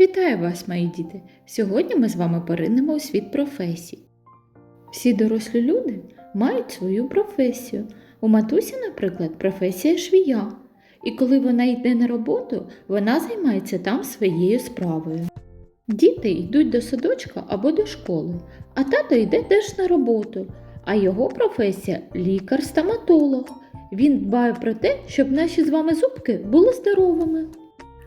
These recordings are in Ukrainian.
Вітаю вас, мої діти! Сьогодні ми з вами поринемо у світ професій. Всі дорослі люди мають свою професію. У матусі, наприклад, професія швія. І коли вона йде на роботу, вона займається там своєю справою. Діти йдуть до садочка або до школи, а тато йде теж на роботу. А його професія лікар-стоматолог. Він дбає про те, щоб наші з вами зубки були здоровими.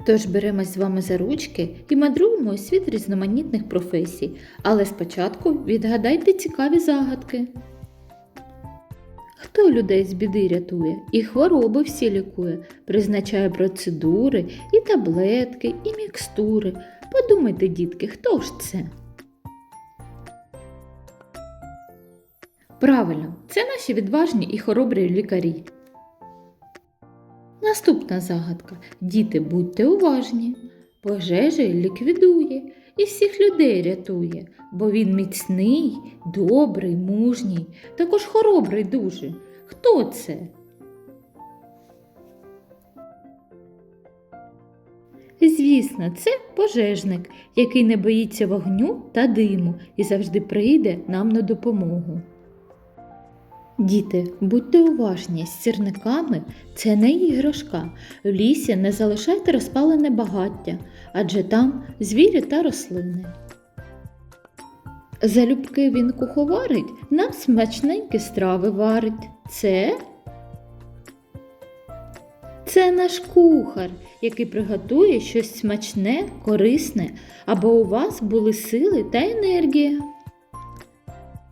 Тож беремось з вами за ручки і мандруємо у світ різноманітних професій, але спочатку відгадайте цікаві загадки. Хто людей з біди рятує і хвороби всі лікує, призначає процедури, і таблетки, і мікстури. Подумайте, дітки, хто ж це? Правильно, це наші відважні і хоробрі лікарі. Наступна загадка. Діти, будьте уважні. Пожежі ліквідує і всіх людей рятує, бо він міцний, добрий, мужній, також хоробрий дуже. Хто це? Звісно, це пожежник, який не боїться вогню та диму і завжди прийде нам на допомогу. Діти, будьте уважні, з сірниками це не іграшка. В лісі не залишайте розпалене багаття, адже там звірі та рослини. Залюбки він куховарить, нам смачненькі страви варить. Це це наш кухар, який приготує щось смачне, корисне, аби у вас були сили та енергія.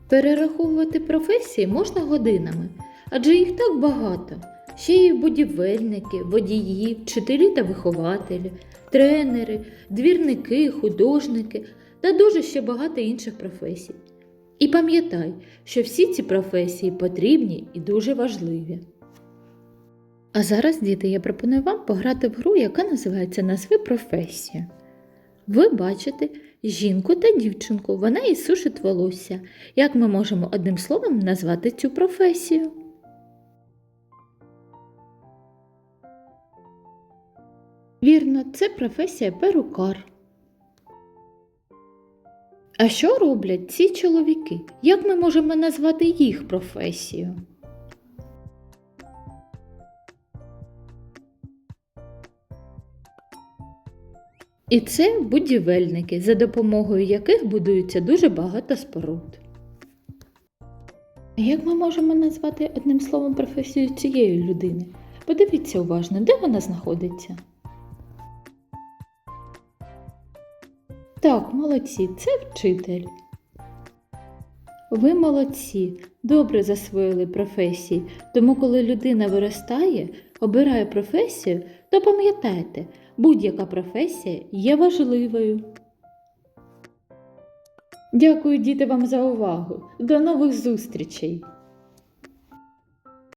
Перераховувати професії можна годинами, адже їх так багато. Ще є будівельники, водії, вчителі та вихователі, тренери, двірники, художники та дуже ще багато інших професій. І пам'ятай, що всі ці професії потрібні і дуже важливі. А зараз, діти, я пропоную вам пограти в гру, яка називається Назви професію. Ви бачите жінку та дівчинку, вона і сушить волосся. Як ми можемо одним словом назвати цю професію? Вірно, це професія перукар. А що роблять ці чоловіки? Як ми можемо назвати їх професію? І це будівельники, за допомогою яких будується дуже багато споруд. Як ми можемо назвати одним словом професію цієї людини? Подивіться уважно, де вона знаходиться. Так, молодці, це вчитель. Ви молодці, добре засвоїли професії, тому коли людина виростає, обирає професію, то пам'ятайте, будь-яка професія є важливою. Дякую, діти, вам за увагу. До нових зустрічей!